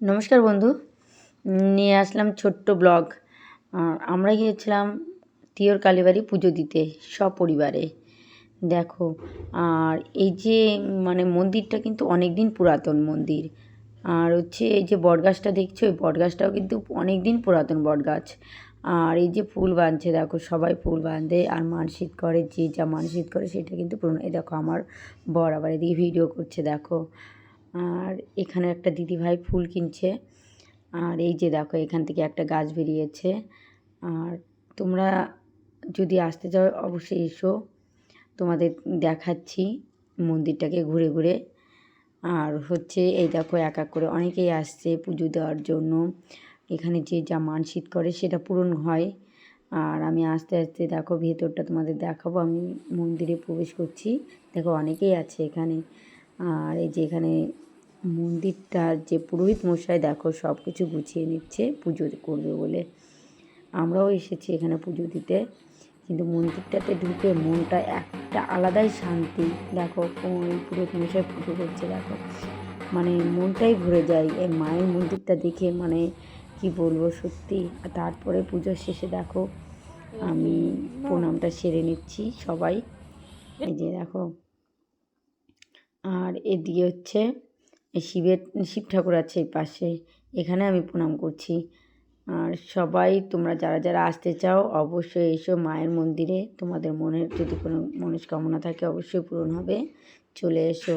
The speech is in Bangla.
নমস্কার বন্ধু। নিয়ে আসলাম ছোট্ট ব্লগ। আমরা গিয়েছিলাম তিয়র কালীবাড়ি পুজো দিতে সপরিবারে। দেখো, আর এই যে মানে মন্দিরটা কিন্তু অনেক দিন পুরাতন মন্দির। আর হচ্ছে এই যে বটগাছটা দেখছ ওই বটগাছটাও কিন্তু অনেক দিন পুরাতন বটগাছ। আর এই যে ফুল বাঁধছে, দেখো সবাই ফুল বাঁধে, আর মানসিক করে, যে যা মানসিক করে সেটা কিন্তু পূরণ এই দেখো আমার বর আবার এদিকে ভিডিও করছে, দেখো। আর এখানে একটা দিদিভাই ফুল কিনছে। আর এই যে দেখো, এখান থেকে একটা গাছ বেরিয়েছে। আর তোমরা যদি আসতে চাও, অবশ্যই এসো। তোমাদের দেখাচ্ছি মন্দিরটাকে ঘুরে ঘুরে। আর হচ্ছে এই দেখো, এক এক করে অনেকেই আসছে পুজো দেওয়ার জন্য। এখানে যে যা মানসিক করে, সেটা পূরণ হয়। আর আমি আস্তে আস্তে দেখো, ভেতরটা তোমাদের দেখাবো। আমি মন্দিরে প্রবেশ করছি। দেখো, অনেকেই আছে এখানে। আর এই যে এখানে মন্দিরটার যে পুরোহিত মশাই দেখো সব কিছু গুছিয়ে নিচ্ছে, পুজো করবে বলে। আমরাও এসেছি এখানে পুজো দিতে। কিন্তু মন্দিরটাতে ঢুকে মনটা একটা আলাদাই শান্তি। দেখো ওই পুরোহিত মশাই পুজো করছে, দেখো। মানে মনটাই ভরে যায় এই মায়ের মন্দিরটা দেখে মানে কি বলব সত্যি। আর তারপরে পুজোর শেষে দেখো আমি প্রণামটা সেরে নিচ্ছি সবাই। এই যে দেখো আর এদিকে হচ্ছে শিবের, শিব ঠাকুর আছে এই পাশে। এখানে আমি প্রণাম করছি। আর সবাই তোমরা যারা যারা আসতে চাও, অবশ্যই এসো মায়ের মন্দিরে। তোমাদের মনের যদি কোনো মনস্কামনা থাকে, অবশ্যই পূরণ হবে। চলে এসো।